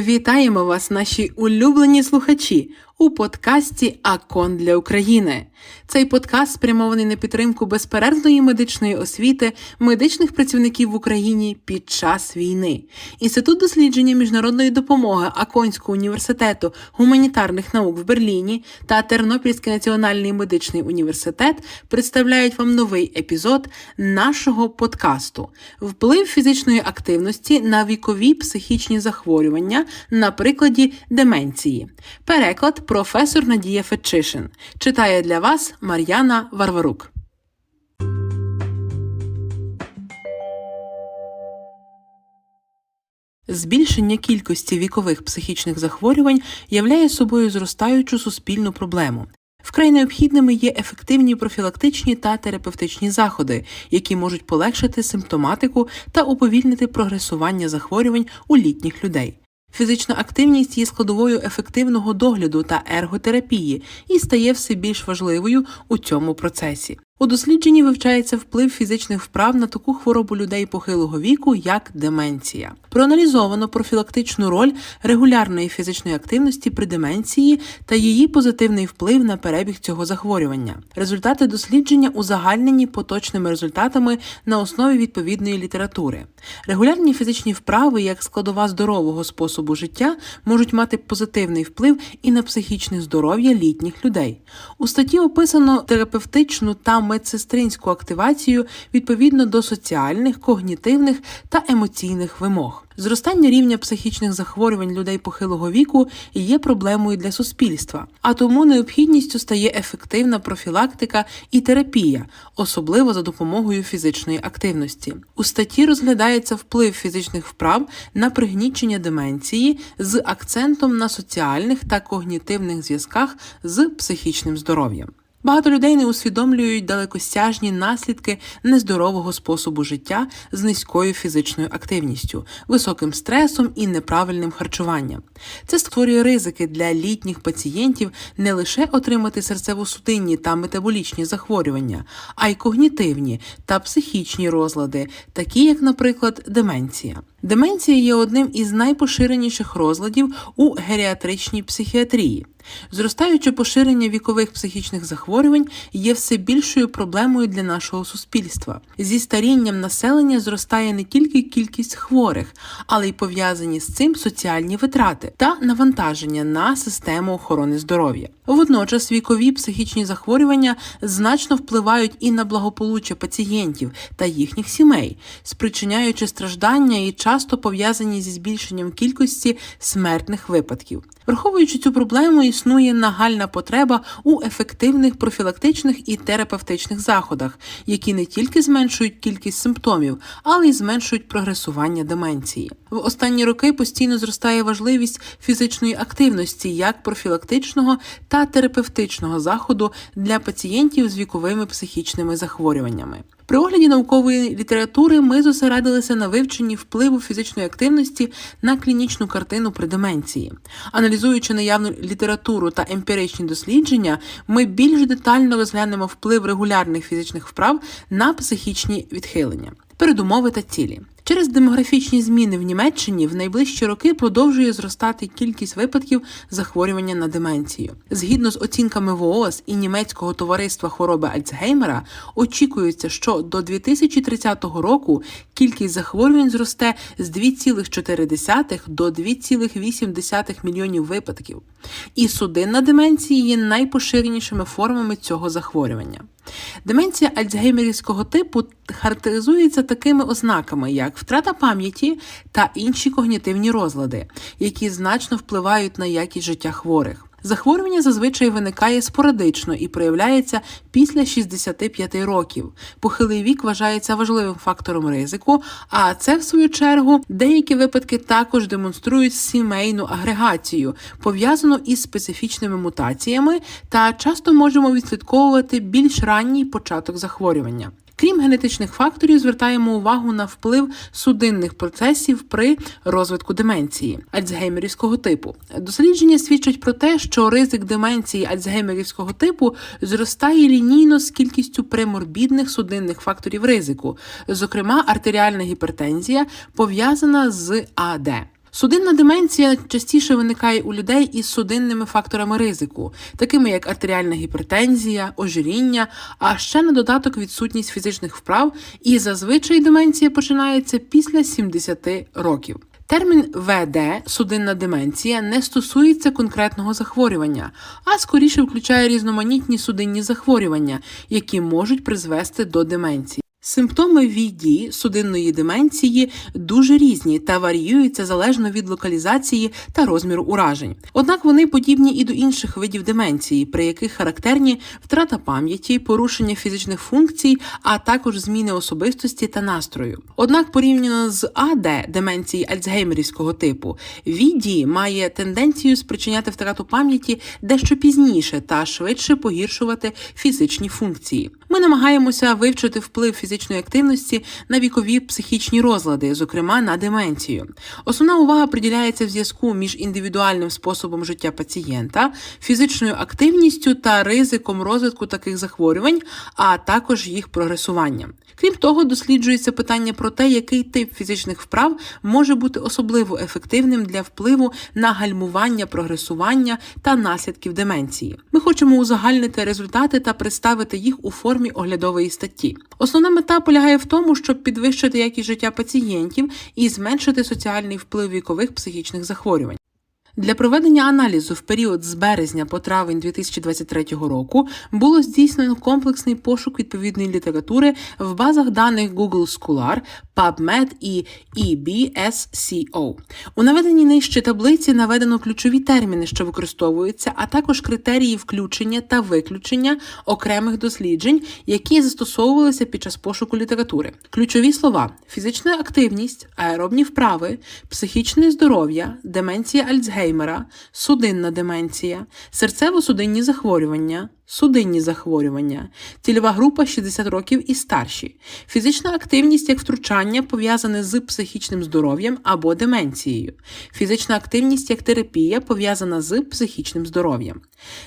Вітаємо вас, наші улюблені слухачі, у подкасті Акон для України. Цей подкаст спрямований на підтримку безперервної медичної освіти медичних працівників в Україні під час війни. Інститут дослідження міжнародної допомоги Аконського університету гуманітарних наук в Берліні та Тернопільський національний медичний університет представляють вам новий епізод нашого подкасту Вплив фізичної активності на вікові психічні захворювання на прикладі деменції. Переклад професор Надія Фетчишин. Читає для вас Мар'яна Варварук. Збільшення кількості вікових психічних захворювань являє собою зростаючу суспільну проблему. Вкрай необхідними є ефективні профілактичні та терапевтичні заходи, які можуть полегшити симптоматику та уповільнити прогресування захворювань у літніх людей. Фізична активність є складовою ефективного догляду та ерготерапії і стає все більш важливою у цьому процесі. У дослідженні вивчається вплив фізичних вправ на таку хворобу людей похилого віку, як деменція. Проаналізовано профілактичну роль регулярної фізичної активності при деменції та її позитивний вплив на перебіг цього захворювання. Результати дослідження узагальнені поточними результатами на основі відповідної літератури. Регулярні фізичні вправи, як складова здорового способу життя, можуть мати позитивний вплив і на психічне здоров'я літніх людей. У статті описано терапевтичну та медсестринську активацію відповідно до соціальних, когнітивних та емоційних вимог. Зростання рівня психічних захворювань людей похилого віку є проблемою для суспільства, а тому необхідністю стає ефективна профілактика і терапія, особливо за допомогою фізичної активності. У статті розглядається вплив фізичних вправ на пригнічення деменції з акцентом на соціальних та когнітивних зв'язках з психічним здоров'ям. Багато людей не усвідомлюють далекосяжні наслідки нездорового способу життя з низькою фізичною активністю, високим стресом і неправильним харчуванням. Це створює ризики для літніх пацієнтів не лише отримати серцево-судинні та метаболічні захворювання, а й когнітивні та психічні розлади, такі як, наприклад, деменція. Деменція є одним із найпоширеніших розладів у геріатричній психіатрії. Зростаюче поширення вікових психічних захворювань є все більшою проблемою для нашого суспільства. Зі старінням населення зростає не тільки кількість хворих, але й пов'язані з цим соціальні витрати та навантаження на систему охорони здоров'я. Водночас вікові психічні захворювання значно впливають і на благополуччя пацієнтів та їхніх сімей, спричиняючи страждання і часто пов'язані зі збільшенням кількості смертних випадків. Враховуючи цю проблему, існує нагальна потреба у ефективних профілактичних і терапевтичних заходах, які не тільки зменшують кількість симптомів, але й зменшують прогресування деменції. В останні роки постійно зростає важливість фізичної активності як профілактичного та терапевтичного заходу для пацієнтів з віковими психічними захворюваннями. При огляді наукової літератури ми зосередилися на вивченні впливу фізичної активності на клінічну картину при деменції. Аналізуючи наявну літературу та емпіричні дослідження, ми більш детально розглянемо вплив регулярних фізичних вправ на психічні відхилення, передумови та цілі. Через демографічні зміни в Німеччині в найближчі роки продовжує зростати кількість випадків захворювання на деменцію. Згідно з оцінками ВООЗ і німецького товариства хвороби Альцгеймера, очікується, що до 2030 року кількість захворювань зросте з 2,4 до 2,8 мільйонів випадків. І судинна деменція є найпоширенішими формами цього захворювання. Деменція альцгеймерівського типу характеризується такими ознаками, як втрата пам'яті та інші когнітивні розлади, які значно впливають на якість життя хворих. Захворювання зазвичай виникає спорадично і проявляється після 65 років. Похилий вік вважається важливим фактором ризику, а це, в свою чергу, деякі випадки також демонструють сімейну агрегацію, пов'язану із специфічними мутаціями, та часто можемо відслідковувати більш ранній початок захворювання. Крім генетичних факторів, звертаємо увагу на вплив судинних процесів при розвитку деменції альцгеймерівського типу. Дослідження свідчать про те, що ризик деменції альцгеймерівського типу зростає лінійно з кількістю преморбідних судинних факторів ризику, зокрема артеріальна гіпертензія пов'язана з АД. Судинна деменція частіше виникає у людей із судинними факторами ризику, такими як артеріальна гіпертензія, ожиріння, а ще на додаток відсутність фізичних вправ, і зазвичай деменція починається після 70 років. Термін ВД судинна деменція не стосується конкретного захворювання, а скоріше включає різноманітні судинні захворювання, які можуть призвести до деменції. Симптоми ВІД судинної деменції дуже різні та варіюються залежно від локалізації та розміру уражень. Однак вони подібні і до інших видів деменції, при яких характерні втрата пам'яті, порушення фізичних функцій, а також зміни особистості та настрою. Однак, порівняно з АД деменції альцгеймерівського типу, ВІД має тенденцію спричиняти втрату пам'яті дещо пізніше та швидше погіршувати фізичні функції. Ми намагаємося вивчити вплив фізичної активності на вікові психічні розлади, зокрема на деменцію. Основна увага приділяється в зв'язку між індивідуальним способом життя пацієнта, фізичною активністю та ризиком розвитку таких захворювань, а також їх прогресування. Крім того, досліджується питання про те, який тип фізичних вправ може бути особливо ефективним для впливу на гальмування, прогресування та наслідків деменції. Ми хочемо узагальнити результати та представити їх у формі оглядової статті. Основна мета полягає в тому, щоб підвищити якість життя пацієнтів і зменшити соціальний вплив вікових психічних захворювань. Для проведення аналізу в період з березня по травень 2023 року було здійснено комплексний пошук відповідної літератури в базах даних Google Scholar, PubMed і EBSCO. У наведеній нижче таблиці наведено ключові терміни, що використовуються, а також критерії включення та виключення окремих досліджень, які застосовувалися під час пошуку літератури. Ключові слова: фізична активність, аеробні вправи, психічне здоров'я, деменція Альцгеймера, судинна деменція, серцево-судинні захворювання, судинні захворювання, цільова група 60 років і старші, фізична активність як втручання пов'язане з психічним здоров'ям або деменцією, фізична активність як терапія пов'язана з психічним здоров'ям.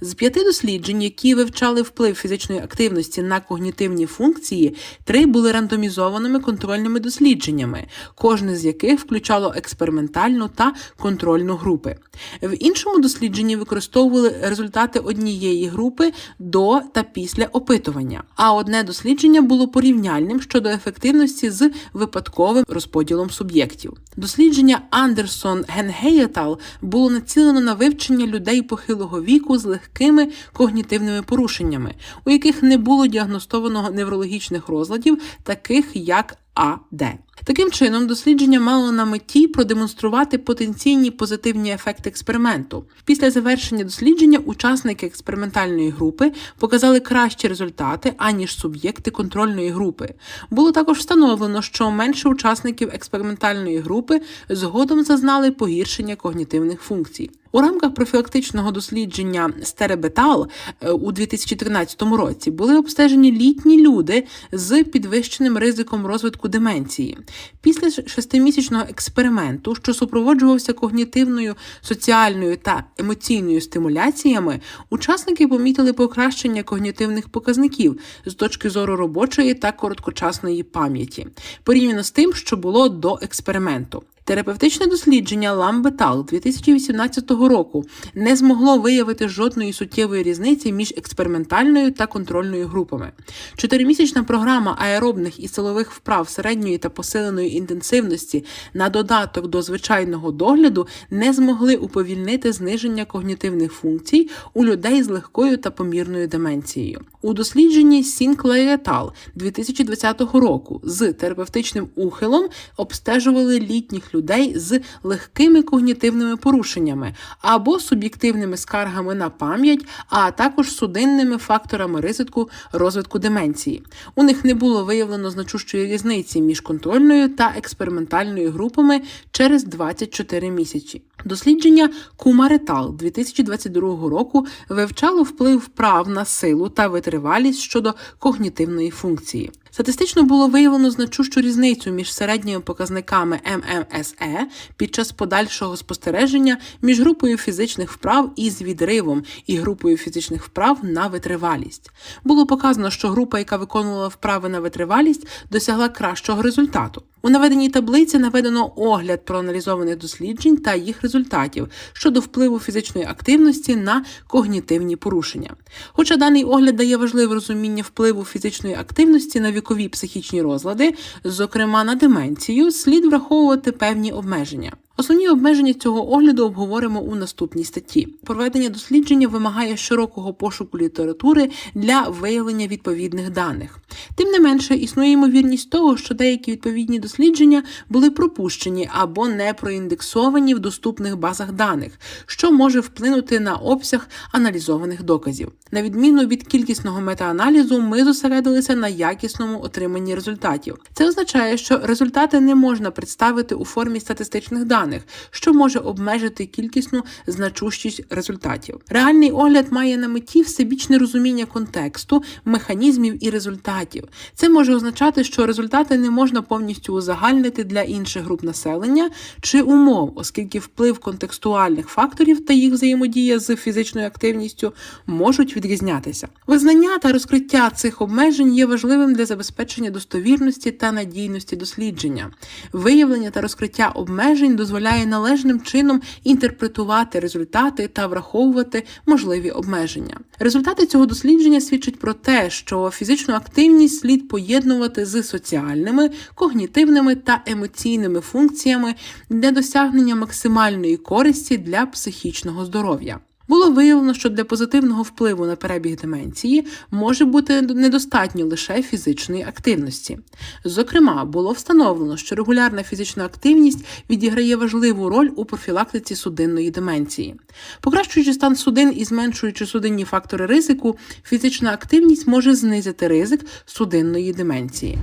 З п'яти досліджень, які вивчали вплив фізичної активності на когнітивні функції, три були рандомізованими контрольними дослідженнями, кожне з яких включало експериментальну та контрольну групи. В іншому дослідженні використовували результати однієї групи до та після опитування. А одне дослідження було порівняльним щодо ефективності з випадковим розподілом суб'єктів. Дослідження Андерсон Генгеєтал було націлено на вивчення людей похилого віку з легкими когнітивними порушеннями, у яких не було діагностованого неврологічних розладів, таких як АД. Таким чином, дослідження мало на меті продемонструвати потенційні позитивні ефекти експерименту. Після завершення дослідження учасники експериментальної групи показали кращі результати, аніж суб'єкти контрольної групи. Було також встановлено, що менше учасників експериментальної групи згодом зазнали погіршення когнітивних функцій. У рамках профілактичного дослідження Стеребетал у 2013 році були обстежені літні люди з підвищеним ризиком розвитку деменції. Після шестимісячного експерименту, що супроводжувався когнітивною, соціальною та емоційною стимуляціями, учасники помітили покращення когнітивних показників з точки зору робочої та короткочасної пам'яті, порівняно з тим, що було до експерименту. Терапевтичне дослідження Ламбетал 2018 року не змогло виявити жодної суттєвої різниці між експериментальною та контрольною групами. Чотиримісячна програма аеробних і силових вправ середньої та посиленої інтенсивності на додаток до звичайного догляду не змогли уповільнити зниження когнітивних функцій у людей з легкою та помірною деменцією. У дослідженні Сінклеєтал 2020 року з терапевтичним ухилом обстежували літніх людей з легкими когнітивними порушеннями або суб'єктивними скаргами на пам'ять, а також судинними факторами ризику розвитку деменції. У них не було виявлено значущої різниці між контрольною та експериментальною групами через 24 місяці. Дослідження Кумаретал 2022 року вивчало вплив вправ на силу та витривалість щодо когнітивної функції. Статистично було виявлено значущу різницю між середніми показниками ММСЕ під час подальшого спостереження між групою фізичних вправ із відривом і групою фізичних вправ на витривалість. Було показано, що група, яка виконувала вправи на витривалість, досягла кращого результату. У наведеній таблиці наведено огляд проаналізованих досліджень та їх результатів щодо впливу фізичної активності на когнітивні порушення. Хоча даний огляд дає важливе розуміння впливу фізичної активності на вікові психічні розлади, зокрема на деменцію, слід враховувати певні обмеження. Основні обмеження цього огляду обговоримо у наступній статті. Проведення дослідження вимагає широкого пошуку літератури для виявлення відповідних даних. Тим не менше, існує ймовірність того, що деякі відповідні дослідження були пропущені або не проіндексовані в доступних базах даних, що може вплинути на обсяг аналізованих доказів. На відміну від кількісного метааналізу, ми зосередилися на якісному отриманні результатів. Це означає, що результати не можна представити у формі статистичних даних, що може обмежити кількісну значущість результатів. Реальний огляд має на меті всебічне розуміння контексту, механізмів і результатів. Це може означати, що результати не можна повністю узагальнити для інших груп населення чи умов, оскільки вплив контекстуальних факторів та їх взаємодія з фізичною активністю можуть відрізнятися. Визнання та розкриття цих обмежень є важливим для забезпечення достовірності та надійності дослідження. Виявлення та розкриття обмежень дозволяє належним чином інтерпретувати результати та враховувати можливі обмеження. Результати цього дослідження свідчать про те, що фізичну активність слід поєднувати з соціальними, когнітивними та емоційними функціями для досягнення максимальної користі для психічного здоров'я. Було виявлено, що для позитивного впливу на перебіг деменції може бути недостатньо лише фізичної активності. Зокрема, було встановлено, що регулярна фізична активність відіграє важливу роль у профілактиці судинної деменції. Покращуючи стан судин і зменшуючи судинні фактори ризику, фізична активність може знизити ризик судинної деменції.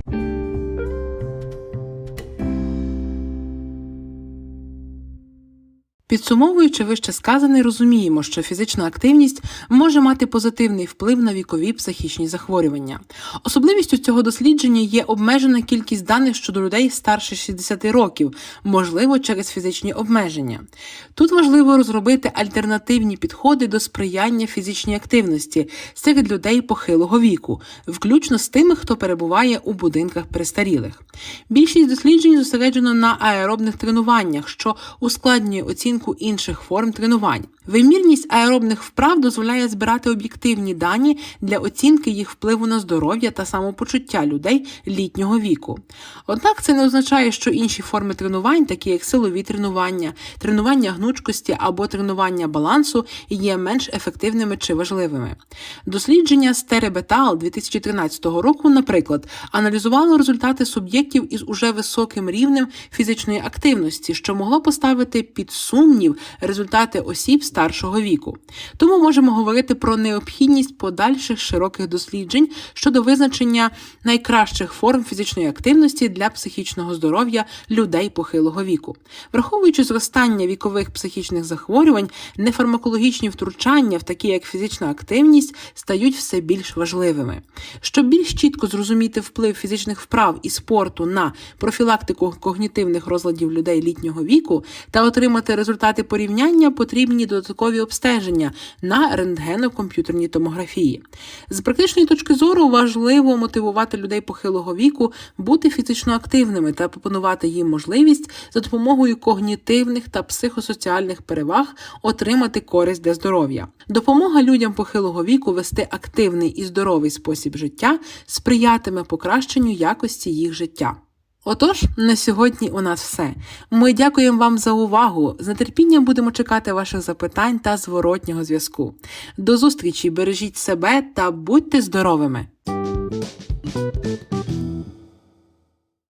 Підсумовуючи вище сказане, розуміємо, що фізична активність може мати позитивний вплив на вікові психічні захворювання. Особливістю цього дослідження є обмежена кількість даних щодо людей старше 60 років, можливо, через фізичні обмеження. Тут важливо розробити альтернативні підходи до сприяння фізичній активності серед людей похилого віку, включно з тими, хто перебуває у будинках престарілих. Більшість досліджень зосереджено на аеробних тренуваннях, що ускладнює оцінку інших форм тренувань. Вимірність аеробних вправ дозволяє збирати об'єктивні дані для оцінки їх впливу на здоров'я та самопочуття людей літнього віку. Однак це не означає, що інші форми тренувань, такі як силові тренування, тренування гнучкості або тренування балансу, є менш ефективними чи важливими. Дослідження Стеребетал 2013 року, наприклад, аналізувало результати суб'єктів із уже високим рівнем фізичної активності, що могло поставити під сумнів результати осіб старшого віку. Тому можемо говорити про необхідність подальших широких досліджень щодо визначення найкращих форм фізичної активності для психічного здоров'я людей похилого віку, враховуючи зростання вікових психічних захворювань, нефармакологічні втручання, в такі як фізична активність, стають все більш важливими. Щоб більш чітко зрозуміти вплив фізичних вправ і спорту на профілактику когнітивних розладів людей літнього віку та отримати результати порівняння, потрібні додаткові обстеження на рентгено-комп'ютерній томографії. З практичної точки зору важливо мотивувати людей похилого віку бути фізично активними та пропонувати їм можливість за допомогою когнітивних та психосоціальних переваг отримати користь для здоров'я. Допомога людям похилого віку вести активний і здоровий спосіб життя сприятиме покращенню якості їх життя. Отож, на сьогодні у нас все. Ми дякуємо вам за увагу. З нетерпінням будемо чекати ваших запитань та зворотнього зв'язку. До зустрічі, бережіть себе та будьте здоровими!